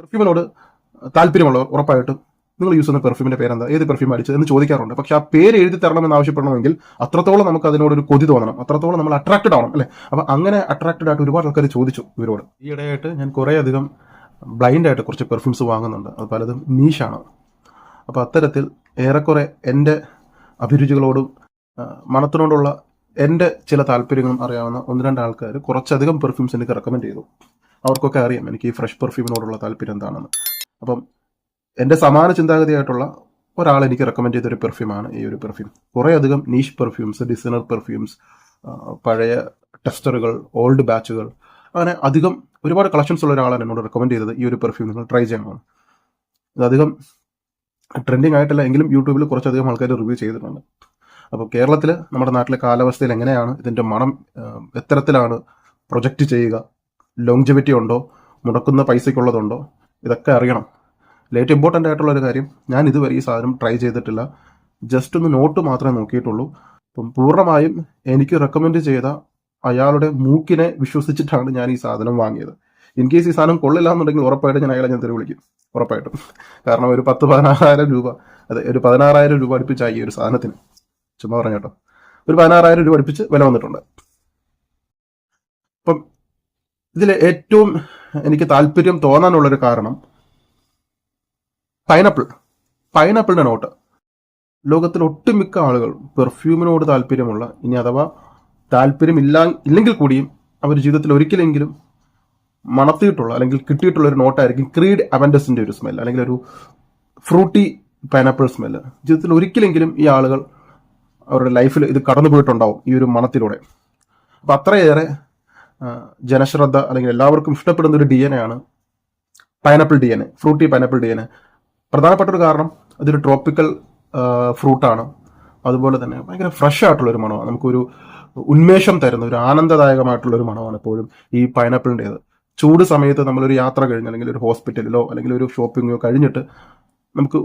പെർഫ്യൂമിനോട് താല്പര്യമുള്ളവർ ഉറപ്പായിട്ടും നിങ്ങൾ യൂസ് ചെയ്യുന്ന പെർഫ്യൂമിന്റെ പേരെന്താ ഏത് പെർഫ്യൂം അടിച്ചത് എന്ന് ചോദിക്കാറുണ്ട്. പക്ഷെ ആ പേര് എഴുതി തരണമെന്ന് ആവശ്യപ്പെടണമെങ്കിൽ അത്രത്തോളം നമുക്ക് അതിനോട് ഒരു കൊതി തോന്നണം. അത്രത്തോളം നമ്മൾ അട്രാക്റ്റഡ് ആവണം അല്ലേ? അപ്പൊ അങ്ങനെ അട്രാക്റ്റഡ് ആയിട്ട് ഒരുപാട് ആൾക്കാർ ചോദിച്ചു ഇവരോട്. ഈ ഈയിടെയായിട്ട് ഞാൻ കുറേ അധികം ബ്ലൈൻഡ് ആയിട്ട് കുറച്ച് പെർഫ്യൂംസ് വാങ്ങുന്നുണ്ട്. അത് പലതും നീഷാണ് അപ്പോൾ അത്തരത്തിൽ ഏറെക്കുറെ എന്റെ അഭിരുചികളോടും മണത്തിനോടുള്ള എന്റെ ചില താല്പര്യങ്ങളും അറിയാവുന്ന ഒന്ന് രണ്ട് ആൾക്കാർ കുറച്ചധികം പെർഫ്യൂംസ് എനിക്ക് റെക്കമെൻഡ് ചെയ്തു. അവർക്കൊക്കെ അറിയാം എനിക്ക് ഈ ഫ്രഷ് പെർഫ്യൂമിനോടുള്ള താല്പര്യം എന്താണെന്ന്. അപ്പം എന്റെ സമാന ചിന്താഗതിയായിട്ടുള്ള ഒരാൾ എനിക്ക് റെക്കമെൻഡ് ചെയ്തൊരു പെർഫ്യൂമാണ് ഈ ഒരു പെർഫ്യൂം കുറേ അധികം നീഷ് പെർഫ്യൂംസ് ഡിസൈനർ പെർഫ്യൂംസ് പഴയ ടെസ്റ്ററുകൾ ഓൾഡ് ബാച്ചുകൾ അങ്ങനെ അധികം ഒരുപാട് കളക്ഷൻസ് ഉള്ള ഒരാളാണ് എന്നോട് റെക്കമെൻഡ് ചെയ്തത് ഈ ഒരു പെർഫ്യൂം നിങ്ങൾ ട്രൈ ചെയ്യണമെന്ന് ഇത് അധികം ട്രെൻഡിങ് ആയിട്ടില്ല എങ്കിലും യൂട്യൂബിൽ കുറച്ചധികം ആൾക്കാർ റിവ്യൂ ചെയ്തിട്ടുണ്ട്. അപ്പോൾ കേരളത്തിൽ നമ്മുടെ നാട്ടിലെ കാലാവസ്ഥയിൽ എങ്ങനെയാണ് ഇതിന്റെ മണം എത്തരത്തിലാണ് പ്രൊജക്റ്റ് ചെയ്യുക? ലോങ്ജിവിറ്റി ഉണ്ടോ? മുടക്കുന്ന പൈസയ്ക്കുള്ളതുണ്ടോ? ഇതൊക്കെ അറിയണം. ലേറ്റ് ഇമ്പോർട്ടന്റ് ആയിട്ടുള്ള ഒരു കാര്യം ഞാൻ ഇതുവരെ ഈ സാധനം ട്രൈ ചെയ്തിട്ടില്ല. ജസ്റ്റ് ഒന്ന് നോട്ട് മാത്രമേ നോക്കിയിട്ടുള്ളൂ. അപ്പം പൂർണമായും എനിക്ക് റെക്കമെൻഡ് ചെയ്ത അയാളുടെ മൂക്കിനെ വിശ്വസിച്ചിട്ടാണ് ഞാൻ ഈ സാധനം വാങ്ങിയത്. ഇൻ കേസ് ഈ സാധനം കൊള്ളില്ല എന്നുണ്ടെങ്കിൽ ഉറപ്പായിട്ട് ഞാൻ അയാളെ ഞാൻ തിരി വിളിക്കും. ഉറപ്പായിട്ടും. കാരണം ഒരു പത്ത് പതിനാറായിരം രൂപ അതെ ഒരു പതിനാറായിരം രൂപ അടുപ്പിച്ചായി ഒരു സാധനത്തിന്. ചുമ്മാ പറഞ്ഞോട്ടോ ഒരു പതിനാറായിരം രൂപ അടുപ്പിച്ച് വില വന്നിട്ടുണ്ട്. ഇതിൽ ഏറ്റവും എനിക്ക് താല്പര്യം തോന്നാനുള്ളൊരു കാരണം പൈനാപ്പിൾ പൈനാപ്പിളിന്റെ നോട്ട് ലോകത്തിൽ ഒട്ടുമിക്ക ആളുകൾ പെർഫ്യൂമിനോട് താല്പര്യമുള്ള ഇനി അഥവാ താല്പര്യമില്ല ഇല്ലെങ്കിൽ കൂടിയും അവർ ജീവിതത്തിൽ ഒരിക്കലെങ്കിലും മണത്തിയിട്ടുള്ള അല്ലെങ്കിൽ കിട്ടിയിട്ടുള്ള ഒരു നോട്ടായിരിക്കും ക്രീഡ് അവൻഡസിന്റെ ഒരു സ്മെൽ അല്ലെങ്കിൽ ഒരു ഫ്രൂട്ടി പൈനാപ്പിൾ സ്മെല്ല് ജീവിതത്തിൽ ഒരിക്കലെങ്കിലും ഈ ആളുകൾ അവരുടെ ലൈഫിൽ ഇത് കടന്നു പോയിട്ടുണ്ടാവും ഈ ഒരു മണത്തിലൂടെ. അപ്പൊ അത്രയേറെ ജനശ്രദ്ധ അല്ലെങ്കിൽ എല്ലാവർക്കും ഇഷ്ടപ്പെടുന്ന ഒരു ഡി എൻ എ ആണ് pineapple D N A Frooti pineapple D N A പ്രധാനപ്പെട്ട ഒരു കാരണം അതൊരു ട്രോപ്പിക്കൽ ഫ്രൂട്ടാണ് അതുപോലെ തന്നെ ഭയങ്കര ഫ്രഷ് ആയിട്ടുള്ള ഒരു മണമാണ്. നമുക്കൊരു ഉന്മേഷം തരുന്ന ഒരു ആനന്ദദായകമായിട്ടുള്ള ഒരു മണമാണ് എപ്പോഴും ഈ പൈനാപ്പിളിന്റെത് ചൂട് സമയത്ത് നമ്മളൊരു യാത്ര കഴിഞ്ഞ് അല്ലെങ്കിൽ ഒരു ഹോസ്പിറ്റലിലോ അല്ലെങ്കിൽ ഒരു ഷോപ്പിങ്ങോ കഴിഞ്ഞിട്ട് നമുക്ക്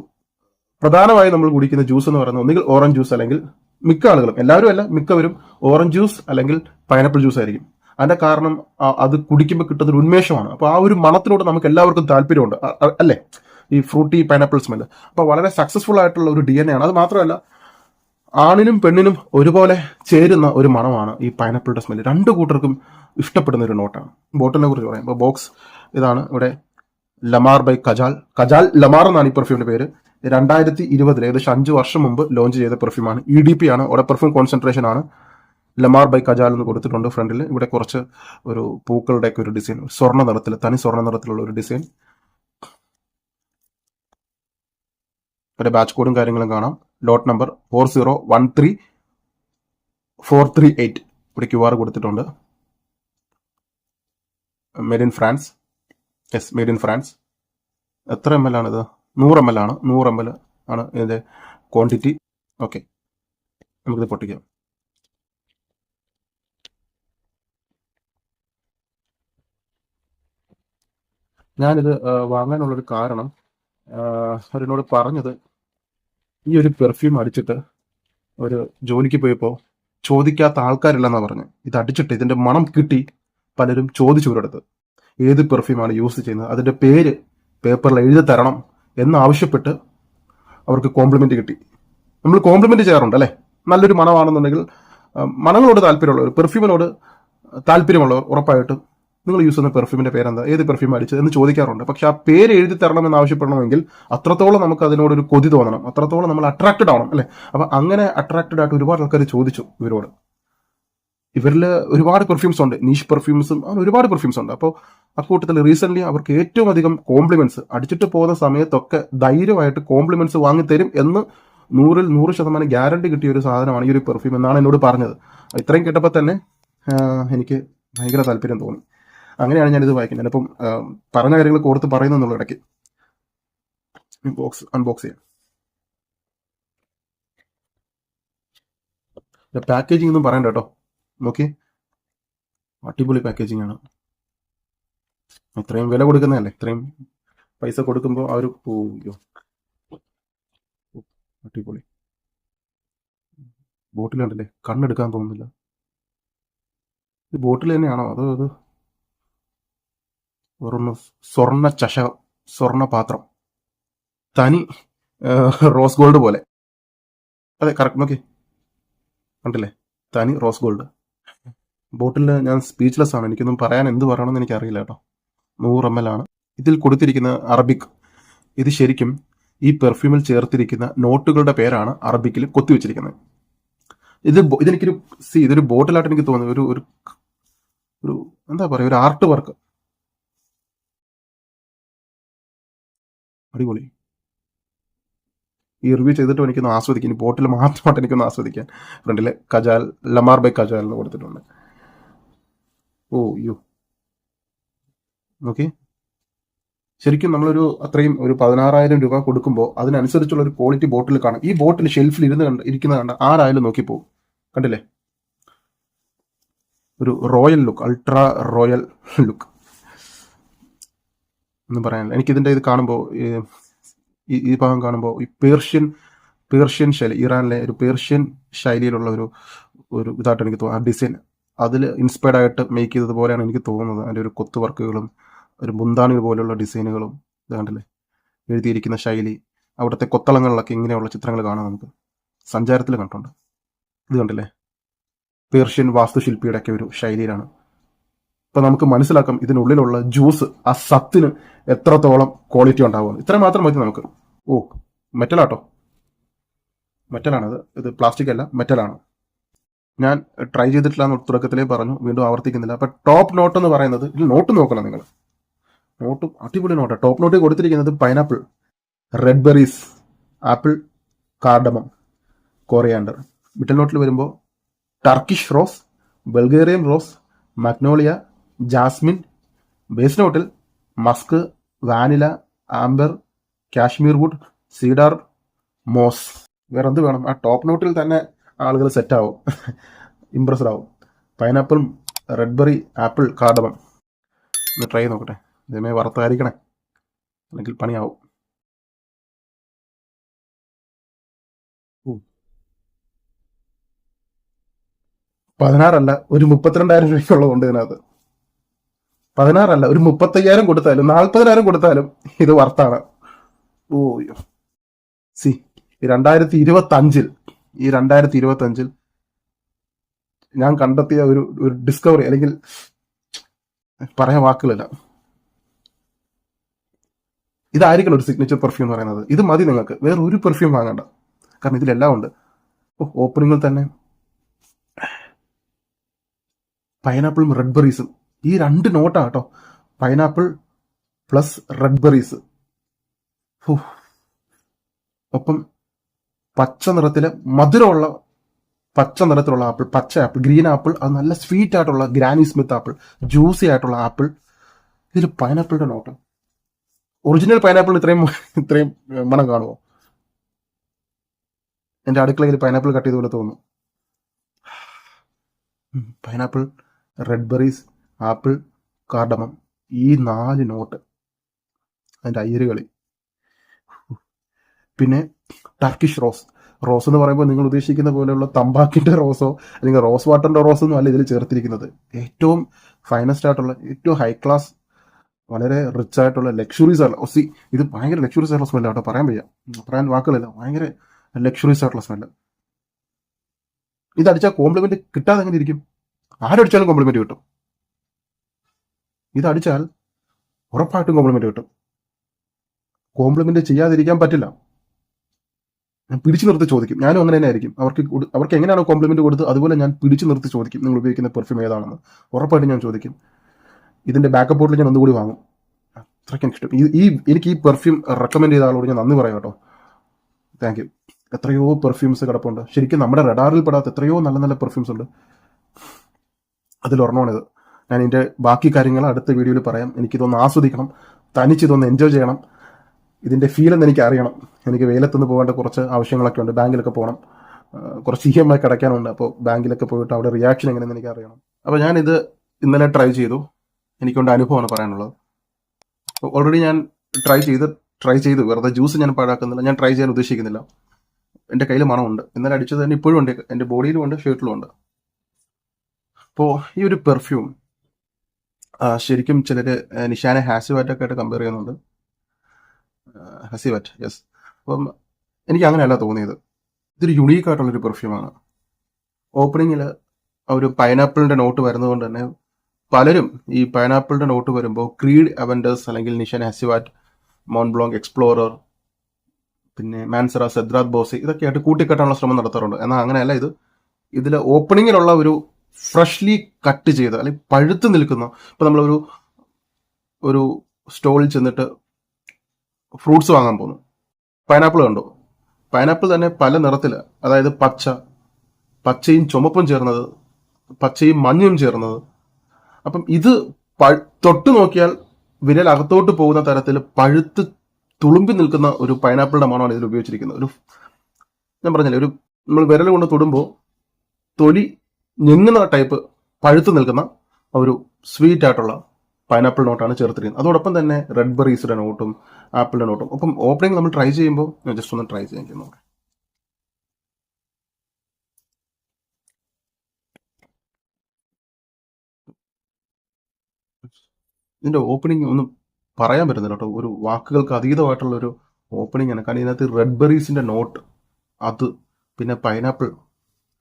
പ്രധാനമായും നമ്മൾ കുടിക്കുന്ന ജ്യൂസ് എന്ന് പറയുന്നത് ഒന്നുകിൽ ഓറഞ്ച് ജ്യൂസ് അല്ലെങ്കിൽ മിക്ക ആളുകളും എല്ലാവരും അല്ല മിക്കവരും ഓറഞ്ച് ജ്യൂസ് അല്ലെങ്കിൽ പൈനാപ്പിൾ ജ്യൂസ് ആയിരിക്കും. അതിന്റെ കാരണം അത് കുടിക്കുമ്പോൾ കിട്ടുന്ന ഒരു ഉന്മേഷമാണ്. അപ്പോൾ ആ ഒരു മണത്തിനോട് നമുക്ക് എല്ലാവർക്കും താല്പര്യമുണ്ട്. അല്ലേ? ഈ ഫ്രൂട്ടി പൈനാപ്പിൾ സ്മെല്ല് അപ്പോൾ വളരെ സക്സസ്ഫുൾ ആയിട്ടുള്ള ഒരു ഡി എൻ എ ആണ്. അത് മാത്രമല്ല ആണിനും പെണ്ണിനും ഒരുപോലെ ചേരുന്ന ഒരു മണമാണ് ഈ പൈനാപ്പിളിന്റെ സ്മെല്ല് രണ്ട് കൂട്ടർക്കും ഇഷ്ടപ്പെടുന്ന ഒരു നോട്ടാണ്. ബോട്ടിലിനെ കുറിച്ച് പറയാം. ബോക്സ് ഇതാണ് ഇവിടെ. ലമാർ ബൈ കജാൽ. കജാൽ ലമാർ എന്നാണ് ഈ പെർഫ്യൂമിന്റെ പേര്. രണ്ടായിരത്തി ഇരുപതിൽ ഏകദേശം അഞ്ച് വർഷം മുമ്പ് ലോഞ്ച് ചെയ്ത പെർഫ്യൂമാണ്. ഇ ഡി പി ആണ്. അവിടെ പെർഫ്യൂം കോൺസെൻട്രേഷൻ ആണ്. ലമാർ ബൈ കജാൽ എന്ന് കൊടുത്തിട്ടുണ്ട് ഫ്രണ്ടിൽ ഇവിടെ കുറച്ച് ഒരു പൂക്കളുടെയൊക്കെ ഒരു ഡിസൈൻ സ്വർണ നിറത്തിൽ തനി സ്വർണ നിറത്തിലുള്ള ഒരു ഡിസൈൻ ഇവിടെ ബാച്ച് കോഡും കാര്യങ്ങളും കാണാം. Lot number four zero one three four three eight ഇവിടെ ക്യു ആർ കൊടുത്തിട്ടുണ്ട്. Made in France yes made in France എത്ര എം എൽ ആണിത്? നൂറ് എം എൽ ആണ്. നൂറ് എം എൽ ആണ് ഇതിന്റെ ക്വാണ്ടിറ്റി ഓക്കെ നമുക്കിത് പൊട്ടിക്കാം. ഞാനിത് വാങ്ങാനുള്ളൊരു കാരണം അവരെന്നോട് പറഞ്ഞത് ഈ ഒരു പെർഫ്യൂം അടിച്ചിട്ട് ഒരു ജോലിക്ക് പോയപ്പോൾ ചോദിക്കാത്ത ആൾക്കാരില്ലെന്നാണ് പറഞ്ഞു ഇത് അടിച്ചിട്ട് ഇതിന്റെ മണം കിട്ടി പലരും ചോദിച്ചു ഇവരടുത്ത് ഏത് പെർഫ്യൂമാണ് യൂസ് ചെയ്യുന്നത്? അതിന്റെ പേര് പേപ്പറിൽ എഴുതി തരണം എന്നാവശ്യപ്പെട്ട് അവർക്ക് കോംപ്ലിമെന്റ് കിട്ടി. നമ്മൾ കോംപ്ലിമെന്റ് ചെയ്യാറുണ്ട് അല്ലേ? നല്ലൊരു മണമാണെന്നുണ്ടെങ്കിൽ മണങ്ങളോട് താല്പര്യമുള്ളവർ പെർഫ്യൂമിനോട് താല്പര്യമുള്ളവർ ഉറപ്പായിട്ടും നിങ്ങൾ യൂസ് ചെയ്യുന്ന പെർഫ്യൂമിന്റെ പേരെന്താ? ഏത് പെർഫ്യൂം അടിച്ചത് എന്ന് ചോദിക്കാറുണ്ട്. പക്ഷെ ആ പേര് എഴുതി തരണമെന്ന് ആവശ്യപ്പെടണമെങ്കിൽ അത്രത്തോളം നമുക്ക് അതിനോട് ഒരു കൊതി തോന്നണം. അത്രത്തോളം നമ്മൾ അട്രാക്റ്റഡ് ആവണം അല്ലെ? അപ്പൊ അങ്ങനെ അട്രാക്റ്റഡ് ആയിട്ട് ഒരുപാട് ആൾക്കാർ ചോദിച്ചു ഇവരോട്. ഇവരിൽ ഒരുപാട് പെർഫ്യൂംസ് ഉണ്ട്. നീഷ് പെർഫ്യൂംസും അങ്ങനെ ഒരുപാട് പെർഫ്യൂംസ് ഉണ്ട്. അപ്പോൾ അക്കൂട്ടത്തിൽ റീസെന്റ് അവർക്ക് ഏറ്റവും അധികം കോംപ്ലിമെന്റ്സ് അടിച്ചിട്ട് പോകുന്ന സമയത്തൊക്കെ ധൈര്യമായിട്ട് കോംപ്ലിമെന്റ്സ് വാങ്ങി തരും എന്ന് നൂറിൽ നൂറ് ശതമാനം ഗ്യാരണ്ടി കിട്ടിയ ഒരു സാധനമാണ് ഈ ഒരു പെർഫ്യൂം എന്നാണ് എന്നോട് പറഞ്ഞത്. ഇത്രയും കേട്ടപ്പോൾ തന്നെ എനിക്ക് ഭയങ്കര താല്പര്യം തോന്നി. അങ്ങനെയാണ് ഞാനിത് വായിക്കുന്നത്. ഞാനിപ്പം പറഞ്ഞ കാര്യങ്ങൾ കോർത്ത് പറയുന്നുള്ള ഇടയ്ക്ക്. ബോക്സ് അൺബോക്സ് ചെയ്യാം. പാക്കേജിംഗ് ഒന്നും പറയണ്ട കേട്ടോ. നോക്കി. അടിപൊളി പാക്കേജിംഗ് ആണ്. ഇത്രയും വില കൊടുക്കുന്നതല്ലേ? ഇത്രയും പൈസ കൊടുക്കുമ്പോൾ ഒരു ഓ, അടിപൊളി. ബോട്ടിൽ കണ്ടില്ലേ കണ്ണെടുക്കാൻ തോന്നുന്നില്ല. ഇത് ബോട്ടിൽ തന്നെയാണോ? അതോ അത് വേറൊന്ന് സ്വർണ ചഷ സ്വർണ പാത്രം തനി റോസ് ഗോൾഡ് പോലെ. അതെ കറക്റ്റ് നോക്കി കണ്ടില്ലേ? തനി റോസ് ഗോൾഡ്. ബോട്ടിൽ ഞാൻ സ്പീച്ച്ലെസ് ആണ്. എനിക്കൊന്നും പറയാൻ എന്ത് പറയണമെന്ന് എനിക്കറിയില്ല കേട്ടോ. നൂറ് എം എൽ ആണ്. ഇതിൽ കൊടുത്തിരിക്കുന്ന അറബിക്. ഇത് ശരിക്കും ഈ പെർഫ്യൂമിൽ ചേർത്തിരിക്കുന്ന നോട്ടുകളുടെ പേരാണ് അറബിക്കിൽ കൊത്തിവെച്ചിരിക്കുന്നത് ഇത് ഇതെനിക്കൊരു സി ഇതൊരു ബോട്ടിലായിട്ട് എനിക്ക് തോന്നുന്നു. ഒരു ഒരു ഒരു എന്താ പറയുക ഒരു ആർട്ട് വർക്ക് അടിപൊളി. ഈ റിവ്യൂ ചെയ്തിട്ട് എനിക്കൊന്ന് ആസ്വദിക്കാം. ഇനി ബോട്ടിൽ മാത്രമായിട്ട് എനിക്കൊന്ന് ആസ്വദിക്കാൻ. ഫ്രണ്ടിലെ കജാൽ ലമാർ ബൈ കജാൽ എന്ന് കൊടുത്തിട്ടുണ്ട്. ഓ യോ ഓക്കെ ശരിക്കും നമ്മളൊരു അത്രയും ഒരു പതിനാറായിരം രൂപ കൊടുക്കുമ്പോൾ അതിനനുസരിച്ചുള്ള ഒരു ക്വാളിറ്റി ബോട്ടിൽ കാണും. ഈ ബോട്ടിൽ ഷെൽഫിൽ ഇരുന്ന് കണ്ട് ഇരിക്കുന്നത് കണ്ട് ആരായാലും നോക്കിപ്പോവും കണ്ടില്ലേ? ഒരു royal look ultra royal look ഒന്നും പറയാനില്ല. എനിക്കിതിന്റെ ഇത് കാണുമ്പോൾ ഈ ഭാഗം കാണുമ്പോൾ ഈ പേർഷ്യൻ പേർഷ്യൻ ശൈലി ഇറാനിലെ ഒരു പേർഷ്യൻ ശൈലിയിലുള്ള ഒരു ഒരു ഇതായിട്ട് എനിക്ക് തോന്നുന്നു. ആ ഡിസൈൻ അതിൽ ഇൻസ്പയർഡ് ആയിട്ട് മേക്ക് ചെയ്തത് പോലെയാണ് എനിക്ക് തോന്നുന്നത്. അതിന്റെ ഒരു കൊത്തു വർക്കുകളും ഒരു മുന്താണി പോലെയുള്ള ഡിസൈനുകളും ഇതാണ്ടല്ലേ എഴുതിയിരിക്കുന്ന ശൈലി. അവിടുത്തെ കൊത്തളങ്ങളിലൊക്കെ ഇങ്ങനെയുള്ള ചിത്രങ്ങൾ കാണാം നമുക്ക്. സഞ്ചാരത്തിൽ കണ്ടിട്ടുണ്ട്. ഇത് കണ്ടില്ലേ? പേർഷ്യൻ വാസ്തുശില്പിയുടെ ഒക്കെ ഒരു ശൈലിയിലാണ്. അപ്പൊ നമുക്ക് മനസ്സിലാക്കാം ഇതിനുള്ളിലുള്ള ജ്യൂസ് ആ സത്തിന് എത്രത്തോളം ക്വാളിറ്റി ഉണ്ടാവുമെന്ന്. ഇത്ര മാത്രം മതി നമുക്ക്. ഓ മെറ്റലാട്ടോ. മെറ്റലാണത്. ഇത് പ്ലാസ്റ്റിക് അല്ല മെറ്റലാണ്. ഞാൻ ട്രൈ ചെയ്തിട്ടില്ല എന്ന് തുടക്കത്തിലേ പറഞ്ഞു വീണ്ടും ആവർത്തിക്കുന്നില്ല. അപ്പൊ ടോപ്പ് നോട്ട് എന്ന് പറയുന്നത് ഇതിൽ നോട്ട് നോക്കണം നിങ്ങൾ. നോട്ട് അടിപൊളി നോട്ട് ടോപ്പ് നോട്ട് കൊടുത്തിരിക്കുന്നത് pineapple red berries apple cardamom coriander middle നോട്ടിൽ വരുമ്പോൾ Turkish rose Bulgarian rose magnolia jasmine base നോട്ടിൽ musk vanilla amber cashmere wood cedar moss. വേറെ എന്ത് വേണം? ആ ടോപ്പ് നോട്ടിൽ തന്നെ ആളുകൾ സെറ്റ് ആവും. ഇംപ്രസ്ഡ് ആവും. Pineapple red berry apple cardamom ഒന്ന് ട്രൈ നോക്കട്ടെ. ഇതേമേ വറുത്തായിരിക്കണേ. അല്ലെങ്കിൽ പണിയാവും. പതിനാറല്ല ഒരു മുപ്പത്തിരണ്ടായിരം രൂപയ്ക്കുള്ളതുണ്ട് ഇതിനകത്ത്. പതിനാറല്ല ഒരു മുപ്പത്തയ്യായിരം കൊടുത്താലും നാൽപ്പതിനായിരം കൊടുത്താലും ഇത് വർത്താണ് ഓ സി രണ്ടായിരത്തി ഇരുപത്തി അഞ്ചിൽ ഈ രണ്ടായിരത്തി ഇരുപത്തി അഞ്ചിൽ ഞാൻ കണ്ടെത്തിയ ഒരു ഒരു ഡിസ്കവറി അല്ലെങ്കിൽ പറയാൻ വാക്കുകളില്ല. ഇതായിരിക്കണം ഒരു സിഗ്നേച്ചർ പെർഫ്യൂം എന്ന് പറയുന്നത്. ഇത് മതി നിങ്ങൾക്ക്. വേറെ ഒരു പെർഫ്യൂം വാങ്ങണ്ട. കാരണം ഇതിലെല്ലാം ഉണ്ട്. ഓപ്പണിങ്ങിൽ തന്നെ പൈനാപ്പിളും റെഡ് ബെറീസും ഈ രണ്ട് നോട്ടാ കേട്ടോ പൈനാപ്പിൾ പ്ലസ് റെഡ് ബെറീസ് ഒപ്പം പച്ച നിറത്തിലെ മധുരമുള്ള പച്ച നിറത്തിലുള്ള ആപ്പിൾ പച്ച ആപ്പിൾ ഗ്രീൻ ആപ്പിൾ അത് നല്ല സ്വീറ്റ് ആയിട്ടുള്ള ഗ്രാനി സ്മിത്ത് ആപ്പിൾ ജ്യൂസി ആയിട്ടുള്ള ആപ്പിൾ. ഇതിൽ പൈനാപ്പിളിന്റെ നോട്ട്. ഒറിജിനൽ പൈനാപ്പിൾ ഇത്രയും ഇത്രയും മണം കാണുമോ എന്റെ അടുക്കളയിൽ പൈനാപ്പിൾ കട്ട് ചെയ്ത പോലെ തോന്നുന്നു pineapple red berries apple cardamom ഈ നാല് നോട്ട്. അതിന്റെ അയ്യരുകളി. പിന്നെ ടർക്കിഷ് റോസ് റോസ് എന്ന് പറയുമ്പോൾ നിങ്ങൾ ഉദ്ദേശിക്കുന്ന പോലെയുള്ള തമ്പാക്കിന്റെ റോസോ അല്ലെങ്കിൽ റോസ് വാട്ടറിന്റെ റോസ് ഒന്നും അല്ല ഇതിൽ ചേർത്തിരിക്കുന്നത്. ഏറ്റവും ഫൈനസ്റ്റ് ആയിട്ടുള്ള ഏറ്റവും ഹൈ ക്ലാസ് വളരെ റിച്ച് ആയിട്ടുള്ള ലക്ഷറീസ് ആയിട്ടുള്ള ഒസി ഇത് ഭയങ്കര ലക്ഷറീസ് ആയിട്ടുള്ള സ്മെല്ല് കേട്ടോ. പറയാൻ വയ്യ. പറയാൻ വാക്കുകളില്ല. ഭയങ്കര ലക്ഷറീസ് ആയിട്ടുള്ള സ്മെല്ല് ഇതടിച്ചാൽ കോംപ്ലിമെന്റ് കിട്ടാതെ എങ്ങനെ ഇരിക്കും? ആരടിച്ചാലും കോംപ്ലിമെന്റ് കിട്ടും. ഇത് അടിച്ചാൽ ഉറപ്പായിട്ടും കോംപ്ലിമെന്റ് കിട്ടും. കോംപ്ലിമെന്റ് ചെയ്യാതിരിക്കാൻ പറ്റില്ല. ഞാൻ പിടിച്ചു നിർത്തി ചോദിക്കും. ഞാനും അങ്ങനെ തന്നെ ആയിരിക്കും. അവർക്ക് അവർക്ക് എങ്ങനെയാണോ കോംപ്ലിമെന്റ് കൊടുത്ത് അതുപോലെ ഞാൻ പിടിച്ചു നിർത്തി ചോദിക്കും. നിങ്ങൾ ഉപയോഗിക്കുന്ന പെർഫ്യൂം ഏതാണെന്ന്. ഉറപ്പായിട്ടും ഞാൻ ചോദിക്കും. ഇതിന്റെ ബാക്കപ്പ് ബോട്ടിൽ ഞാൻ ഒന്നുകൂടി വാങ്ങും. അത്രയ്ക്ക് എനിക്ക് ഇഷ്ടം. ഈ ഈ എനിക്ക് ഈ പെർഫ്യൂം റെക്കമെൻഡ് ചെയ്ത ആളോട് ഞാൻ നന്ദി പറയാം കേട്ടോ. താങ്ക് യു എത്രയോ പെർഫ്യൂംസ് കിടപ്പുണ്ട്. ശരിക്കും നമ്മുടെ റഡാറിൽ പെടാത്ത എത്രയോ നല്ല നല്ല പെർഫ്യൂംസ് ഉണ്ട്. അതിലൊരെണ്ണമാണിത് ഞാൻ എന്റെ ബാക്കി കാര്യങ്ങൾ അടുത്ത വീഡിയോയിൽ പറയാം. എനിക്കിതൊന്ന് ആസ്വദിക്കണം. തനിച്ചിതൊന്ന് എൻജോയ് ചെയ്യണം. ഇതിന്റെ ഫീൽ എന്ന് എനിക്ക് അറിയണം എനിക്ക് വെയിലത്തുനിന്ന് പോകേണ്ട കുറച്ച് ആവശ്യങ്ങളൊക്കെ ഉണ്ട്. ബാങ്കിലൊക്കെ പോകണം. കുറച്ച് ഇ എം ഐ കിടക്കാനുണ്ട്. അപ്പോൾ ബാങ്കിലൊക്കെ പോയിട്ട് അവിടെ റിയാക്ഷൻ എങ്ങനെയെന്ന് എനിക്ക് അറിയണം അപ്പോൾ ഞാനിത് ഇന്നലെ ട്രൈ ചെയ്തു. എനിക്കൊണ്ട് അനുഭവമാണ് പറയാനുള്ളത്. ഓൾറെഡി ഞാൻ ട്രൈ ചെയ്ത് ട്രൈ ചെയ്തു. വെറുതെ ജ്യൂസ് ഞാൻ പാഴാക്കുന്നില്ല. ഞാൻ ട്രൈ ചെയ്യാൻ ഉദ്ദേശിക്കുന്നില്ല. എന്റെ കയ്യിൽ മണമുണ്ട്. ഇന്നലെ അടിച്ചത് തന്നെ ഇപ്പോഴും ഉണ്ട്. എന്റെ ബോഡിയിലും ഉണ്ട് ഷർട്ടിലും ഉണ്ട്. അപ്പോൾ ഈ ഒരു പെർഫ്യൂം ശരിക്കും ചിലർ നിഷാനെ ഹാസിവാറ്റൊക്കെ ആയിട്ട് കമ്പയർ ചെയ്യുന്നുണ്ട്. ഹസിവാറ്റ് യെസ് അപ്പം എനിക്ക് അങ്ങനെയല്ല തോന്നിയത്. ഇതൊരു യുണീക്ക് ആയിട്ടുള്ളൊരു പെർഫ്യൂമാണ് ഓപ്പണിങ്ങിൽ ഒരു പൈനാപ്പിളിന്റെ നോട്ട് വരുന്നതുകൊണ്ട് തന്നെ പലരും ഈ പൈനാപ്പിളിന്റെ നോട്ട് വരുമ്പോൾ ക്രീഡ് അവൻഡേഴ്സ് അല്ലെങ്കിൽ നിഷാൻ ഹസിവാറ്റ് മോൺബ്ലോങ് എക്സ്പ്ലോറർ പിന്നെ മാൻസറ സെദ്രാത് ബോസ് ഇതൊക്കെയായിട്ട് കൂട്ടിക്കെട്ടാനുള്ള ശ്രമം നടത്താറുണ്ട്. എന്നാൽ അങ്ങനെയല്ല ഇത്. ഇതിൽ ഓപ്പണിങ്ങിലുള്ള ഒരു ഫ്രഷ്ലി കട്ട് ചെയ്ത് അല്ലെങ്കിൽ പഴുത്ത് നിൽക്കുന്ന. ഇപ്പോൾ നമ്മളൊരു ഒരു സ്റ്റോളിൽ ചെന്നിട്ട് ഫ്രൂട്ട്സ് വാങ്ങാൻ പോകുന്നു പൈനാപ്പിൾ കണ്ടു. പൈനാപ്പിൾ തന്നെ പല നിറത്തിൽ അതായത് പച്ച പച്ചയും ചുമപ്പും ചേർന്നത് പച്ചയും മഞ്ഞയും ചേർന്നത്. അപ്പം ഇത് തൊട്ട് നോക്കിയാൽ വിരൽ അകത്തോട്ട് പോകുന്ന തരത്തിൽ പഴുത്ത് തുളുമ്പി നിൽക്കുന്ന ഒരു പൈനാപ്പിളിന്റെ മണമാണ് ഇതിൽ ഉപയോഗിച്ചിരിക്കുന്നത്. ഒരു ഞാൻ പറഞ്ഞില്ലേ ഒരു നമ്മൾ വിരൽ കൊണ്ട് തൊടുമ്പോൾ തൊലി ഞെങ്ങുന്ന ടൈപ്പ് പഴുത്തു നിൽക്കുന്ന ഒരു സ്വീറ്റ് ആയിട്ടുള്ള പൈനാപ്പിൾ നോട്ടാണ് ചേർത്തിരിക്കുന്നത്. അതോടൊപ്പം തന്നെ റെഡ് ബെറീസിന്റെ നോട്ടും ആപ്പിളിന്റെ നോട്ടും അപ്പം ഓപ്പണിംഗ് നമ്മൾ ട്രൈ ചെയ്യുമ്പോൾ ഞാൻ ജസ്റ്റ് ഒന്ന് ട്രൈ ചെയ്യാൻ ചെയ്യുന്നു ഇതിന്റെ ഓപ്പണിംഗ് ഒന്നും പറയാൻ പറ്റുന്നില്ല കേട്ടോ. ഒരു വാക്കുകൾക്ക് അതീതമായിട്ടുള്ള ഒരു ഓപ്പണിംഗ് ആണ്. കാരണം ഇതിനകത്ത് റെഡ് ബെറീസിന്റെ നോട്ട് അത് പിന്നെ പൈനാപ്പിൾ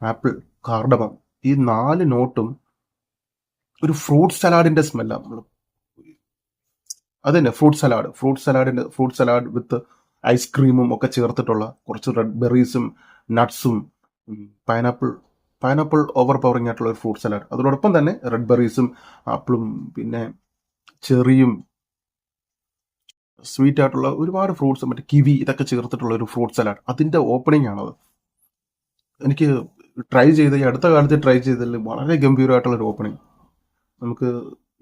ആപ്പിൾ കാർഡമം ഈ നാല് നോട്ടും ഒരു ഫ്രൂട്ട് സലാഡിന്റെ സ്മെല്ലാണ് അത് തന്നെ ഫ്രൂട്ട് സലാഡ്. ഫ്രൂട്ട് സലാഡിന്റെ ഫ്രൂട്ട് സലാഡ് വിത്ത് ഐസ്ക്രീമും ഒക്കെ ചേർത്തിട്ടുള്ള കുറച്ച് റെഡ് ബെറീസും നട്ട്സും പൈനാപ്പിൾ പൈനാപ്പിൾ ഓവർ പവറിങ് ആയിട്ടുള്ള ഒരു ഫ്രൂട്ട് സലാഡ് അതോടൊപ്പം തന്നെ റെഡ് ബെറീസും ആപ്പിളും പിന്നെ ചെറിയും സ്വീറ്റ് ആയിട്ടുള്ള ഒരുപാട് ഫ്രൂട്ട്സ് മറ്റേ കിവി ഇതൊക്കെ ചേർത്തിട്ടുള്ള ഒരു ഫ്രൂട്ട് സലാഡ് അതിന്റെ ഓപ്പണിംഗ് ആണത്. എനിക്ക് ട്രൈ ചെയ്ത് ഈ അടുത്ത കാലത്ത് ട്രൈ ചെയ്തതിൽ വളരെ ഗംഭീരമായിട്ടുള്ള ഒരു ഓപ്പണിംഗ് നമുക്ക്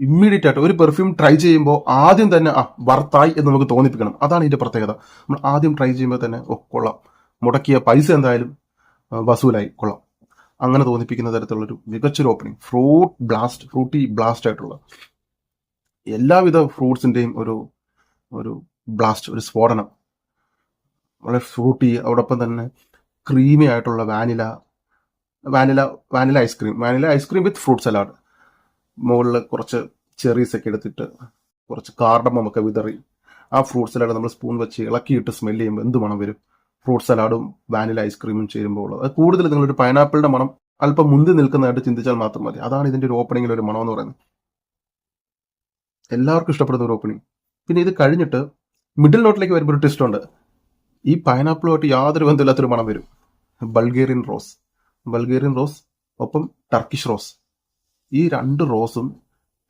ഇമ്മീഡിയറ്റ് ആയിട്ട് ഒരു പെർഫ്യൂം ട്രൈ ചെയ്യുമ്പോൾ ആദ്യം തന്നെ ആ വർത്തായി എന്ന് നമുക്ക് തോന്നിപ്പിക്കണം. അതാണ് ഇതിന്റെ പ്രത്യേകത. നമ്മൾ ആദ്യം ട്രൈ ചെയ്യുമ്പോൾ തന്നെ ഓ കൊള്ളാം. മുടക്കിയ പൈസ എന്തായാലും വസൂലായി കൊള്ളാം. അങ്ങനെ തോന്നിപ്പിക്കുന്ന തരത്തിലുള്ളൊരു മികച്ചൊരു opening fruit blast fruity blast ആയിട്ടുള്ള. എല്ലാവിധ ഫ്രൂട്ട്സിന്റെയും ഒരു ഒരു ബ്ലാസ്റ്റ് ഒരു സ്ഫോടനം. വളരെ ഫ്രൂട്ടി അതോടൊപ്പം തന്നെ ക്രീമി ആയിട്ടുള്ള vanilla vanilla vanilla ice cream vanilla ice cream with fruit salad മുകളിൽ കുറച്ച് ചെറീസ് ഒക്കെ എടുത്തിട്ട് കുറച്ച് കാർഡമം ഒക്കെ വിതറി. ആ ഫ്രൂട്ട് സലാഡ് നമ്മൾ സ്പൂൺ വെച്ച് ഇളക്കിയിട്ട് സ്മെൽ ചെയ്യുമ്പോൾ എന്ത് മണം വരും? ഫ്രൂട്ട് സലാഡും വാനില ഐസ്ക്രീമും ചേരുമ്പോൾ ഉള്ളത്. കൂടുതൽ നിങ്ങളൊരു പൈനാപ്പിളിന്റെ മണം അല്പം മുന്തി നിൽക്കുന്നതായിട്ട് ചിന്തിച്ചാൽ മാത്രം മതി. അതാണ് ഇതിന്റെ ഒരു ഓപ്പണിംഗിൽ ഒരു മണം എന്ന് പറയുന്നത്. എല്ലാവർക്കും ഇഷ്ടപ്പെടുന്ന ഒരു ഓപ്പണിംഗ് പിന്നെ ഇത് കഴിഞ്ഞിട്ട് മിഡിൽ നോട്ടിലേക്ക് വരുമ്പോൾ ഒരു ട്വിസ്റ്റ് ഉണ്ട്. ഈ പൈനാപ്പിളുമായിട്ട് യാതൊരു ബന്ധമില്ലാത്തൊരു മണം വരും. ബൾഗേറിയൻ റോസ് ബൾഗേറിയൻ റോസ് ഒപ്പം ടർക്കിഷ് റോസ്. ഈ രണ്ട് റോസും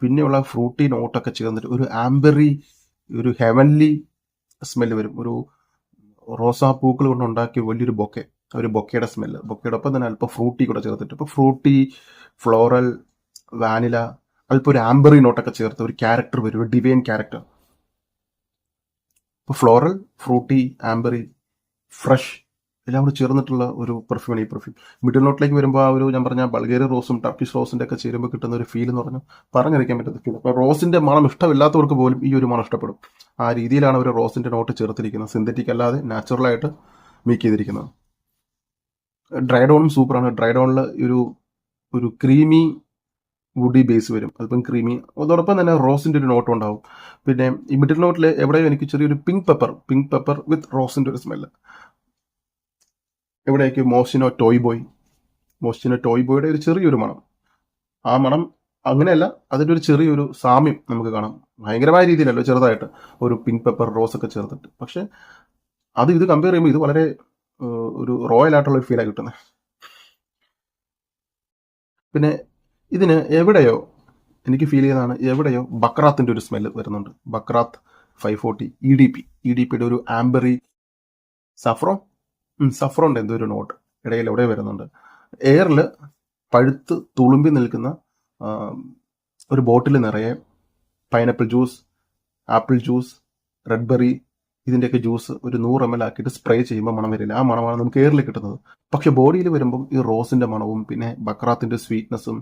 പിന്നെയുള്ള ഫ്രൂട്ടി നോട്ടൊക്കെ ചേർന്നിട്ട് ഒരു ആംബറി ഒരു ഹെവൻലി സ്മെല്ല് വരും. ഒരു റോസാ പൂക്കൾ കൊണ്ട് ഉണ്ടാക്കിയ വലിയൊരു ബൊക്കെ ഒരു ബൊക്കയുടെ സ്മെല്ല് ബൊക്കയുടെ ഒപ്പം തന്നെ അല്പം ഫ്രൂട്ടി കൂടെ ചേർത്തിട്ട്. ഇപ്പോൾ ഫ്രൂട്ടി ഫ്ലോറൽ വാനില അല്പം ഒരു ആംബറി നോട്ടൊക്കെ ചേർത്ത് ഒരു ക്യാരക്ടർ വരും ഒരു ഡിവൈൻ ക്യാരക്ടർ ഇപ്പോൾ ഫ്ലോറൽ ഫ്രൂട്ടി ആംബറി ഫ്രഷ് എല്ലാം കൂടി ചേർന്നിട്ടുള്ള ഒരു പെർഫ്യൂമാണ് ഈ പെർഫ്യൂം മിഡിൽ നോട്ടിലേക്ക് വരുമ്പോൾ ആ ഒരു ഞാൻ പറഞ്ഞ ബൾഗേറിയ റോസും ടർക്കിഷ് റോസിന്റെ ഒക്കെ ചേരുമ്പോൾ കിട്ടുന്ന ഒരു ഫീൽ എന്ന് പറഞ്ഞു പറഞ്ഞറിയിക്കാൻ പറ്റുന്ന ഫീൽ അപ്പോൾ റോസിന്റെ മണം ഇഷ്ടമില്ലാത്തവർക്ക് പോലും ഈ ഒരു മണം ഇഷ്ടപ്പെടും. ആ രീതിയിലാണ് അവർ റോസിന്റെ നോട്ട് ചേർത്തിരിക്കുന്നത്. സിന്തറ്റിക് അല്ലാതെ നാച്ചുറലായിട്ട് മേക്ക് ചെയ്തിരിക്കുന്നത്. ഡ്രൈഡോണും സൂപ്പറാണ് ഡ്രൈഡോണിൽ ഒരു ഒരു ക്രീമി വുഡി ബേസ് വരും. അതിപ്പം ക്രീമി അതോടൊപ്പം തന്നെ റോസിന്റെ ഒരു നോട്ടും ഉണ്ടാവും. പിന്നെ ഈ മിഡിൽ നോട്ടിൽ എവിടെയും എനിക്ക് ചെറിയൊരു pink pepper pink pepper with റോസിന്റെ ഒരു സ്മെല്ല് എവിടേക്ക് Moschino Toy Boy. Moschino Toy ബോയുടെ ഒരു ചെറിയൊരു മണം. ആ മണം അങ്ങനെയല്ല അതിന്റെ ഒരു ചെറിയൊരു സാമ്യം നമുക്ക് കാണാം. ഭയങ്കരമായ രീതിയിലല്ലോ ചെറുതായിട്ട് ഒരു പിങ്ക് പെപ്പർ റോസ് ഒക്കെ ചേർത്തിട്ട്. പക്ഷെ അത് ഇത് കമ്പയർ ചെയ്യുമ്പോൾ ഇത് വളരെ ഒരു റോയൽ ആയിട്ടുള്ള ഒരു ഫീലാണ് കിട്ടുന്നത് പിന്നെ ഇതിന് എവിടെയോ എനിക്ക് ഫീൽ ചെയ്യുന്നതാണ് എവിടെയോ ബക്രാത്തിന്റെ ഒരു സ്മെല്ല് വരുന്നുണ്ട്. Baccarat five forty E D P. E D പിയുടെ ഒരു ആംബറി സഫ്രോൺ. സഫ്രോണിന്റെ എന്തോ ഒരു നോട്ട്. ഇടയിൽ എവിടെ വരുന്നുണ്ട്. എയറിൽ പഴുത്ത് തുളുമ്പി നിൽക്കുന്ന ഒരു ബോട്ടിൽ നിറയെ pineapple juice apple juice red berry ഇതിന്റെയൊക്കെ ജ്യൂസ് ഒരു നൂറ് എം എൽ ആക്കിയിട്ട് സ്പ്രേ ചെയ്യുമ്പോൾ മണം വരില്ല. ആ മണമാണ് നമുക്ക് എയറിൽ കിട്ടുന്നത്. പക്ഷെ ബോഡിയിൽ വരുമ്പം ഈ റോസിന്റെ മണവും പിന്നെ ബക്രാത്തിന്റെ സ്വീറ്റ്നെസ്സും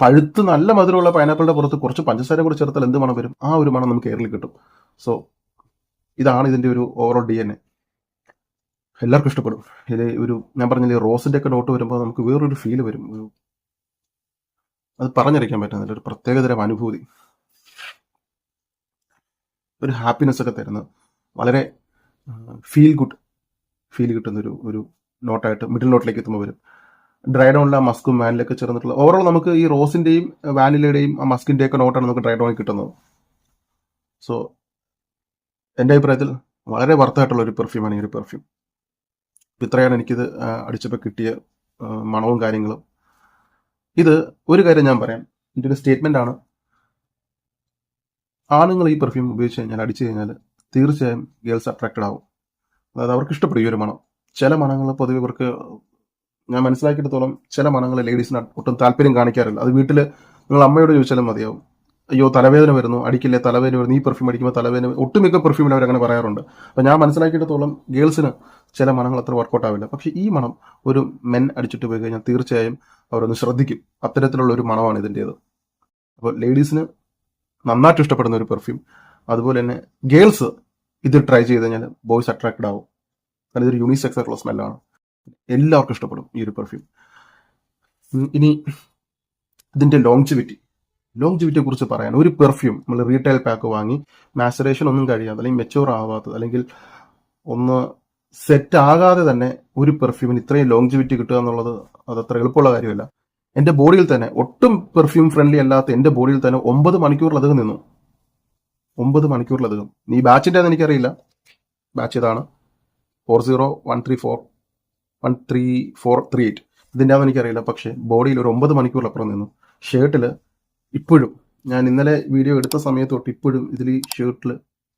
പഴുത്ത് നല്ല മധുരമുള്ള പൈനാപ്പിളിന്റെ പുറത്ത് കുറച്ച് പഞ്ചസാര കൂടി ചേർത്താൽ എന്ത് മണം വരും? ആ ഒരു മണം നമുക്ക് എയറിൽ കിട്ടും. സോ ഇതാണ് ഇതിന്റെ ഒരു ഓവറോൾ ഡി എൻ എ. എല്ലാവർക്കും ഇഷ്ടപ്പെടും. ഇത് ഒരു ഞാൻ പറഞ്ഞില്ലേ റോസിന്റെ ഒക്കെ നോട്ട് വരുമ്പോൾ നമുക്ക് വേറൊരു ഫീൽ വരും. ഒരു അത് പറഞ്ഞറിയിക്കാൻ പറ്റുന്നില്ല. ഒരു പ്രത്യേകതരം അനുഭൂതി. ഒരു ഹാപ്പിനെസ് ഒക്കെ തരുന്ന വളരെ ഫീൽ ഗുഡ് ഫീൽ കിട്ടുന്ന ഒരു ഒരു നോട്ടായിട്ട് മിഡിൽ നോട്ടിലേക്ക് എത്തുമ്പോൾ വരും. ഡ്രൈ ഡൗണിലെ ആ മസ്കും വാനിലൊക്കെ ചേർന്നിട്ടുള്ള ഓവറോൾ നമുക്ക് ഈ റോസിന്റെയും വാനിലയുടെയും ആ മസ്കിന്റെ ഒക്കെ നോട്ടാണ് നമുക്ക് ഡ്രൈ ഡൗണിൽ കിട്ടുന്നത്. സോ എന്റെ അഭിപ്രായത്തിൽ വളരെ വർത്തായിട്ടുള്ള ഒരു പെർഫ്യൂമാണ് ഈ ഒരു പെർഫ്യൂം ഇത്രയാണ് എനിക്കിത് അടിച്ചപ്പോൾ കിട്ടിയ മണവും കാര്യങ്ങളും. ഇത് ഒരു കാര്യം ഞാൻ പറയാം. എന്റെ ഒരു സ്റ്റേറ്റ്മെന്റ് ആണ്. ആണുങ്ങൾ ഈ പെർഫ്യൂം ഉപയോഗിച്ച് കഴിഞ്ഞാൽ അടിച്ചു കഴിഞ്ഞാൽ തീർച്ചയായും ഗേൾസ് അട്രാക്റ്റഡ് ആവും. അതായത് അവർക്ക് ഇഷ്ടപ്പെടും ഈ ഒരു മണം. ചില മണങ്ങൾ പൊതുവെ ഇവർക്ക് ഞാൻ മനസ്സിലാക്കിയിടത്തോളം ചില മണങ്ങൾ ലേഡീസിന് ഒട്ടും താല്പര്യം കാണിക്കാറില്ല. അത് വീട്ടിൽ നിങ്ങൾ അമ്മയോട് ചോദിച്ചാലും മതിയാവും. അയ്യോ തലവേദന വരുന്നു അടിക്കില്ലേ തലവേദന വരുന്നു ഈ പെർഫ്യൂം അടിക്കുമ്പോൾ തലവേദന ഒട്ടുമിക്ക പെർഫ്യൂമിൽ അങ്ങനെ പറയാറുണ്ട്. അപ്പോൾ ഞാൻ മനസ്സിലാക്കിയിടത്തോളം ഗേൾസിന് ചില മണങ്ങൾ അത്ര വർക്കൗട്ട് ആവില്ല. പക്ഷേ ഈ മണം ഒരു മെൻ അടിച്ചിട്ട് പോയി കഴിഞ്ഞാൽ തീർച്ചയായും അവരൊന്ന് ശ്രദ്ധിക്കും. അത്തരത്തിലുള്ള ഒരു മണമാണ് ഇതിന്റേത് അപ്പോൾ ലേഡീസിന് നന്നായിട്ട് ഇഷ്ടപ്പെടുന്ന ഒരു പെർഫ്യൂം അതുപോലെ തന്നെ ഗേൾസ് ഇത് ട്രൈ ചെയ്ത് കഴിഞ്ഞാൽ ബോയ്സ് അട്രാക്റ്റഡ് ആവും. കാരണം ഇതൊരു യൂണിസെക്സ് ആയിട്ടുള്ള സ്മെല്ലാണ് എല്ലാവർക്കും ഇഷ്ടപ്പെടും ഈ ഒരു പെർഫ്യൂം ഇനി ഇതിന്റെ ലോങ്ജിവിറ്റി ലോങ്ജിവിറ്റിയെ കുറിച്ച് പറയാൻ. ഒരു പെർഫ്യൂം നമ്മൾ റീറ്റെയിൽ പാക്ക് വാങ്ങി മാസറേഷൻ ഒന്നും കഴിയാതെ അല്ലെങ്കിൽ മെച്ചൂർ ആവാത്തത് അല്ലെങ്കിൽ ഒന്ന് സെറ്റ് ആകാതെ തന്നെ ഒരു പെർഫ്യൂമിന് ഇത്രയും ലോങ്ജിവിറ്റി കിട്ടുക എന്നുള്ളത് അത് അത്ര എളുപ്പമുള്ള കാര്യമല്ല. എന്റെ ബോഡിയിൽ തന്നെ ഒട്ടും പെർഫ്യൂം ഫ്രണ്ട്ലി അല്ലാത്ത എന്റെ ബോഡിയിൽ തന്നെ ഒമ്പത് മണിക്കൂറിലധികം നിന്നു. ഒമ്പത് മണിക്കൂറിലധികം. ഈ ബാച്ചിന്റെ എനിക്കറിയില്ല. ബാച്ച് ഇതാണ് four zero one three four one three four three eight ഇതിന്റെ എനിക്കറിയില്ല പക്ഷേ ബോഡിയിൽ ഒരു ഒമ്പത് മണിക്കൂറിലപ്പുറം നിന്നു. ഷർട്ടിൽ ഇപ്പോഴും ഞാൻ ഇന്നലെ വീഡിയോ എടുത്ത സമയത്ത് തൊട്ട് ഇപ്പോഴും ഇതിൽ ഈ ഷർട്ടിൽ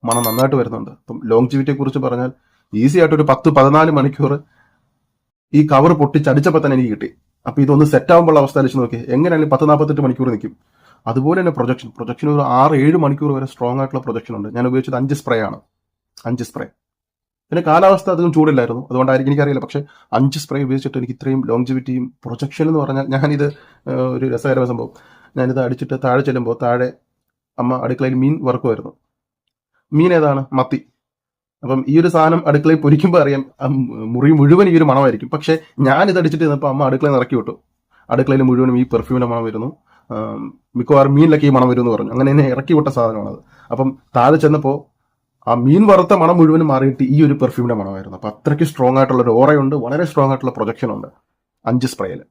മണം നന്നായിട്ട് വരുന്നുണ്ട്. അപ്പം ലോങ്ജിവിറ്റിയെ കുറിച്ച് പറഞ്ഞാൽ ഈസി ആയിട്ട് ഒരു പത്ത് പതിനാല് മണിക്കൂർ ഈ കവർ പൊട്ടിച്ചടിച്ചപ്പോൾ തന്നെ എനിക്ക് കിട്ടി. അപ്പോൾ ഇതൊന്ന് സെറ്റ് ആകുമ്പോൾ അവസ്ഥ വെച്ച് നോക്കി എങ്ങനെയാണെങ്കിലും പത്ത് നാൽപ്പത്തെട്ട് മണിക്കൂർ നിൽക്കും അതുപോലെ തന്നെ പ്രൊജക്ഷൻ പ്രൊജക്ഷൻ ഒരു ആറ് ഏഴ് മണിക്കൂർ വരെ സ്ട്രോങ് ആയിട്ടുള്ള പ്രൊജക്ഷൻ ഉണ്ട്. ഞാൻ ഉപയോഗിച്ചത് അഞ്ച് സ്പ്രേ ആണ്. അഞ്ച് സ്പ്രേ പിന്നെ കാലാവസ്ഥ അധികം ചൂടില്ലായിരുന്നു. അതുകൊണ്ടായിരിക്കും എനിക്കറിയില്ല. പക്ഷേ അഞ്ച് സ്പ്രേ ഉപയോഗിച്ചിട്ട് എനിക്ക് ഇത്രയും ലോങ്ജിവിറ്റിയും പ്രൊജക്ഷൻ എന്ന് പറഞ്ഞാൽ ഞാനിത് ഒരു രസകരമായ സംഭവം. ഞാനിത് അടിച്ചിട്ട് താഴെ ചെല്ലുമ്പോൾ താഴെ അമ്മ അടുക്കളയിൽ മീൻ വറുക്കുമായിരുന്നു. മീൻ ഏതാണ്? മത്തി. അപ്പം ഈ ഒരു സാധനം അടുക്കളയിൽ പൊരിക്കുമ്പോൾ അറിയാം മുറി മുഴുവൻ ഈ ഒരു മണമായിരിക്കും. പക്ഷേ ഞാനിത് അടിച്ചിട്ട് ഇന്നപ്പോൾ അമ്മ അടുക്കളയിൽ നിറക്കി വിട്ടു. അടുക്കളയിൽ മുഴുവനും ഈ പെർഫ്യൂമിന്റെ മണം വരുന്നു. മിക്കവാറും മീനിലൊക്കെ ഈ മണം വരുമെന്ന് പറഞ്ഞു. അങ്ങനെ എന്നെ ഇറക്കി വിട്ട സാധനമാണത്. അപ്പം താഴെ ചെന്നപ്പോൾ ആ മീൻ വറുത്ത മണം മുഴുവനും മാറിയിട്ട് ഈ ഒരു പെർഫ്യൂമിന്റെ മണമായിരുന്നു. അപ്പം അത്രയ്ക്ക് സ്ട്രോങ് ആയിട്ടുള്ള ഒരു ഓറയുണ്ട് വളരെ സ്ട്രോങ് ആയിട്ടുള്ള പ്രൊജക്ഷൻ ഉണ്ട്. അഞ്ച് സ്പ്രേയിൽ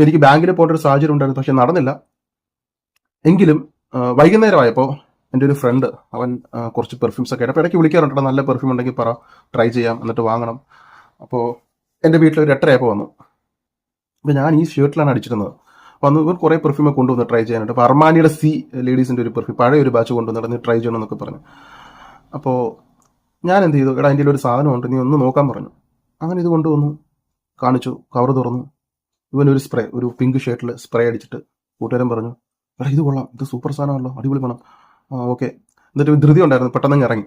എനിക്ക് ബാങ്കിൽ പോകേണ്ട ഒരു സാഹചര്യം ഉണ്ടായിരുന്നു പക്ഷെ നടന്നില്ല. എങ്കിലും വൈകുന്നേരമായപ്പോൾ എന്റെ ഒരു ഫ്രണ്ട് അവൻ കുറച്ച് പെർഫ്യൂംസ് ഒക്കെ അപ്പോൾ ഇടയ്ക്ക് വിളിക്കാറുണ്ട് നല്ല പെർഫ്യൂം ഉണ്ടെങ്കിൽ പറ ട്രൈ ചെയ്യാം എന്നിട്ട് വാങ്ങണം. അപ്പോൾ എന്റെ വീട്ടിൽ ഒരു എട്ടരയപ്പോൾ വന്നു. അപ്പോൾ ഞാൻ ഈ ഷർട്ടിലാണ് അടിച്ചിരുന്നത്. വന്ന് ഇവർ കുറേ പെർഫ്യൂം കൊണ്ടുവന്ന് ട്രൈ ചെയ്യാനുണ്ട്. അപ്പോൾ അർമാനിയുടെ സി ലേഡീസിന്റെ ഒരു പെർഫ്യൂം പഴയ ഒരു ബാച്ച് കൊണ്ടുവന്ന് നടന്ന് ട്രൈ ചെയ്യണം എന്നൊക്കെ പറഞ്ഞു. അപ്പോൾ ഞാൻ എന്ത് ചെയ്തു? എടാ അതിന്റെ ഒരു സാധനമുണ്ട് നീ ഒന്ന് നോക്കാൻ പറഞ്ഞു. അങ്ങനെ ഇത് കൊണ്ടുവന്നു കാണിച്ചു കവർ തുറന്നു. ഇവൻ ഒരു സ്പ്രേ ഒരു പിങ്ക് ഷർട്ടിൽ സ്പ്രേ അടിച്ചിട്ട് കൂട്ടുകാരൻ പറഞ്ഞു എടാ ഇത് കൊള്ളാം. ഇത് സൂപ്പർ സാധനമാണല്ലോ. അടിപൊളി പണം. ഓക്കെ എന്നിട്ട് ധൃതി ഉണ്ടായിരുന്നു പെട്ടെന്ന് ഇറങ്ങി.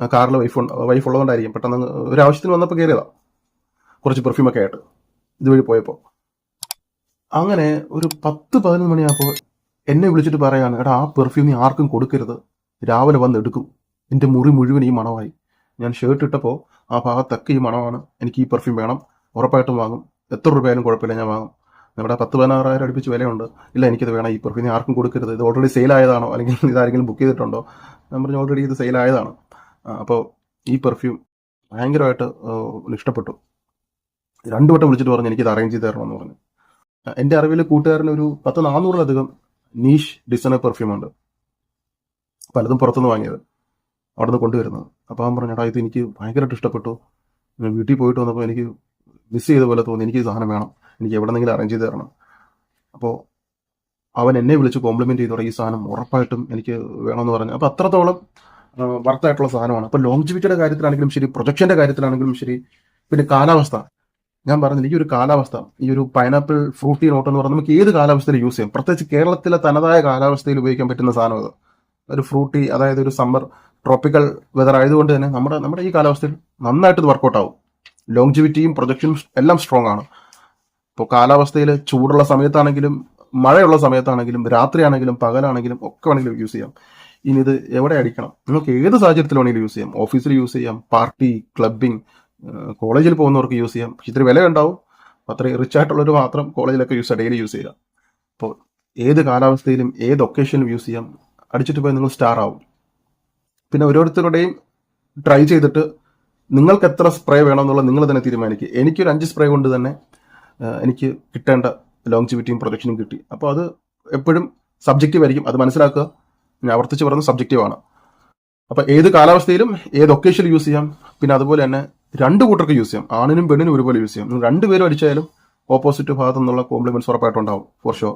ആ കാറിൽ വൈഫ് വൈഫ് ഉള്ളതുകൊണ്ടായിരിക്കും പെട്ടെന്ന് ഒരു ആവശ്യത്തിന് വന്നപ്പോൾ കയറിയതാ കുറച്ച് പെർഫ്യൂമൊക്കെ ആയിട്ട് ഇതുവഴി പോയപ്പോൾ അങ്ങനെ ഒരു പത്ത് പതിനൊന്ന് മണിയാകുമ്പോൾ എന്നെ വിളിച്ചിട്ട് പറയാണ് എടാ ആ പെർഫ്യൂം നീ ആർക്കും കൊടുക്കരുത്. രാവിലെ വന്ന് എടുക്കും. എന്റെ മുറി മുഴുവൻ ഈ മണമായി. ഞാൻ ഷർട്ട് ഇട്ടപ്പോൾ ആ ഭാഗത്തൊക്കെ ഈ മണമാണ്. എനിക്ക് ഈ പെർഫ്യൂം വേണം. ഉറപ്പായിട്ടും വാങ്ങും. എത്ര രൂപയായാലും കുഴപ്പമില്ല ഞാൻ വാങ്ങും. നമ്മുടെ പത്ത് പതിനാറായിരം അടുപ്പിച്ച് വിലയുണ്ട്. ഇല്ല എനിക്കിത് വേണം ഈ പെർഫ്യൂം ആർക്കും കൊടുക്കരുത്. ഇത് ഓൾറെഡി സെയിൽ ആയതാണോ? അല്ലെങ്കിൽ ഇതാരെങ്കിലും ബുക്ക് ചെയ്തിട്ടുണ്ടോ? ഞാൻ പറഞ്ഞു ഓൾറെഡി ഇത് സെയിൽ ആയതാണ്. അപ്പോൾ ഈ പെർഫ്യൂം ഭയങ്കരമായിട്ട് ഇഷ്ടപ്പെട്ടു. രണ്ടു വട്ടം വിളിച്ചിട്ട് പറഞ്ഞു എനിക്കിത് അറേഞ്ച് ചെയ്ത് തരണമെന്ന് പറഞ്ഞു. എന്റെ അറിവിൽ കൂട്ടുകാരന് ഒരു പത്ത് നാനൂറിലധികം നീഷ് ഡിസൈനർ പെർഫ്യൂം ഉണ്ട്. പലതും പുറത്തുനിന്ന് വാങ്ങിയത് അവിടെ നിന്ന് കൊണ്ടുവരുന്നത്. അപ്പോൾ അവൻ പറഞ്ഞു "എടാ ഇത് എനിക്ക് ഭയങ്കരമായിട്ട് ഇഷ്ടപ്പെട്ടു. വീട്ടിൽ പോയിട്ട് വന്നപ്പോൾ എനിക്ക് മിസ് ചെയ്ത പോലെ തോന്നി. എനിക്ക് ഈ സാധനം വേണം. എനിക്ക് എവിടെന്നെങ്കിലും അറേഞ്ച് ചെയ്ത് തരണം. അപ്പോൾ അവൻ എന്നെ വിളിച്ച് കോംപ്ലിമെന്റ് ചെയ്തോടെ ഈ സാധനം ഉറപ്പായിട്ടും എനിക്ക് വേണമെന്ന് പറഞ്ഞു. അപ്പോൾ അത്രത്തോളം വർത്തായിട്ടുള്ള സാധനമാണ്. അപ്പോൾ ലോങ്ജിവിറ്റിയുടെ കാര്യത്തിലാണെങ്കിലും ശരി പ്രൊജക്ഷന്റെ കാര്യത്തിലാണെങ്കിലും ശരി പിന്നെ കാലാവസ്ഥ. ഞാൻ പറഞ്ഞില്ല ഈ ഒരു കാലാവസ്ഥ ഈ ഒരു പൈനാപ്പിൾ ഫ്രൂട്ടി നോട്ട് എന്ന് പറഞ്ഞാൽ നമുക്ക് ഏത് കാലാവസ്ഥയിൽ യൂസ് ചെയ്യാം? പ്രത്യേകിച്ച് കേരളത്തിലെ തനതായ കാലാവസ്ഥയിൽ ഉപയോഗിക്കാൻ പറ്റുന്ന സാധനം അത്. ഒരു ഫ്രൂട്ടി അതായത് ഒരു സമ്മർ ട്രോപ്പിക്കൽ വെതർ ആയതുകൊണ്ട് തന്നെ നമ്മുടെ നമ്മുടെ ഈ കാലാവസ്ഥയിൽ നന്നായിട്ട് വർക്കൗട്ട് ആവും. ലോങ്ജിവിറ്റിയും പ്രൊജക്ഷനും എല്ലാം സ്ട്രോങ് ആണ്. ഇപ്പോൾ കാലാവസ്ഥയിൽ ചൂടുള്ള സമയത്താണെങ്കിലും മഴയുള്ള സമയത്താണെങ്കിലും രാത്രിയാണെങ്കിലും പകലാണെങ്കിലും ഒക്കെ വേണമെങ്കിലും യൂസ് ചെയ്യാം. ഇനി ഇത് എവിടെ അടിക്കണം? നിങ്ങൾക്ക് ഏത് സാഹചര്യത്തിൽ വേണമെങ്കിലും യൂസ് ചെയ്യാം? ഓഫീസിൽ യൂസ് ചെയ്യാം പാർട്ടി ക്ലബിംഗ് കോളേജിൽ പോകുന്നവർക്ക് യൂസ് ചെയ്യാം. ഇത്തിരി വില ഉണ്ടാവും. അത്രയും റിച്ച് ആയിട്ടുള്ളവർ മാത്രം കോളേജിലൊക്കെ യൂസ് ഡെയിലി യൂസ് ചെയ്യാം അപ്പോൾ ഏത് കാലാവസ്ഥയിലും ഏത് ഒക്കേഷനിലും യൂസ് ചെയ്യാം. അടിച്ചിട്ട് പോയി നിങ്ങൾ സ്റ്റാർ ആവും. പിന്നെ ഓരോരുത്തരുടെയും ട്രൈ ചെയ്തിട്ട് നിങ്ങൾക്ക് എത്ര സ്പ്രേ വേണമെന്നുള്ളത് നിങ്ങൾ തന്നെ തീരുമാനിക്കുക എനിക്കൊരു അഞ്ച് സ്പ്രേ കൊണ്ട് തന്നെ എനിക്ക് കിട്ടേണ്ട ലോങ്ജിവിറ്റിയും പ്രൊജക്ഷനും കിട്ടി. അപ്പോൾ അത് എപ്പോഴും സബ്ജക്റ്റീവ് ആയിരിക്കും. അത് മനസ്സിലാക്കുക. ഞാൻ ആവർത്തിച്ച് പറയുന്നത് സബ്ജക്റ്റീവാണ് അപ്പോൾ ഏത് കാലാവസ്ഥയിലും ഏത് ഒക്കേഷനിൽ യൂസ് ചെയ്യാം. പിന്നെ അതുപോലെ തന്നെ രണ്ട് കൂട്ടർക്ക് യൂസ് ചെയ്യാം. ആണിനും പെണ്ണിനും ഒരുപോലെ യൂസ് ചെയ്യാം. നിങ്ങൾ രണ്ടുപേരും അടിച്ചാലും ഓപ്പോസിറ്റ് ഭാഗത്തു നിന്നുള്ള compliments ഉറപ്പായിട്ടുണ്ടാവും for show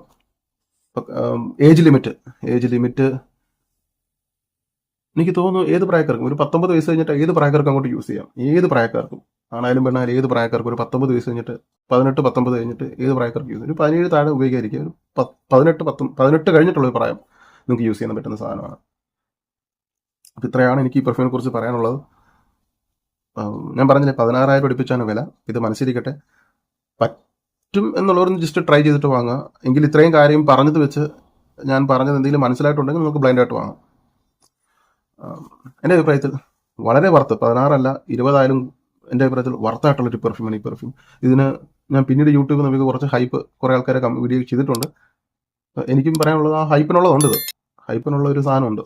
age limit age limit എനിക്ക് തോന്നുന്നു ഏത് പ്രായക്കാർക്കും? ഒരു പത്തൊമ്പത് വയസ്സ് കഴിഞ്ഞിട്ട് ഏത് പ്രായക്കാർക്കും അങ്ങോട്ട് യൂസ് ചെയ്യാം. ഏത് പ്രായക്കാർക്കും? ആണായാലും പെണ്ണായാലും ഏത് പ്രായക്കാർക്കും ഒരു പത്തൊമ്പത് വയസ്സ് കഴിഞ്ഞിട്ട് പതിനെട്ട് പത്തൊമ്പത് കഴിഞ്ഞിട്ട് ഏത് പ്രായക്കാർക്ക് യൂസ് ഒരു പതിനേഴ് താഴെ ഉപയോഗിക്കാതിരിക്കുക ഒരു പതിനെട്ട് പത്തും പതിനെട്ട് കഴിഞ്ഞിട്ടുള്ള ഒരു പ്രായം നിങ്ങൾക്ക് യൂസ് ചെയ്യാൻ പറ്റുന്ന സാധനമാണ്. അപ്പം ഇത്രയാണ് എനിക്ക് ഈ പെർഫ്യൂമിനെ കുറിച്ച് പറയാനുള്ളത്. ഞാൻ പറഞ്ഞില്ലേ പതിനാറായിരം അടുപ്പിച്ചാണ് വില. ഇത് മനസ്സിരിക്കട്ടെ പറ്റും എന്നുള്ളവരൊന്ന് ജസ്റ്റ് ട്രൈ ചെയ്തിട്ട് വാങ്ങുക. എങ്കിൽ ഇത്രയും കാര്യം പറഞ്ഞത് വെച്ച് ഞാൻ പറഞ്ഞത് എന്തെങ്കിലും മനസ്സിലായിട്ടുണ്ടെങ്കിൽ നമുക്ക് ബ്ലൈൻഡായിട്ട് വാങ്ങാം. എന്റെ അഭിപ്രായത്തിൽ വളരെ വർത്ത് പതിനാറല്ല ഇരുപതായാലും എന്റെ അഭിപ്രായത്തിൽ വർത്തായിട്ടുള്ളൊരു പെർഫ്യൂമാണ് ഈ പെർഫ്യൂം ഇതിന് ഞാൻ പിന്നീട് യൂട്യൂബിൽ നമുക്ക് കുറച്ച് ഹൈപ്പ് കുറേ ആൾക്കാരെ വീഡിയോ ചെയ്തിട്ടുണ്ട്. എനിക്കും പറയാനുള്ളത് ആ ഹൈപ്പിനുള്ളതുണ്ട് ഹൈപ്പിനുള്ള ഒരു സാധനമുണ്ട്.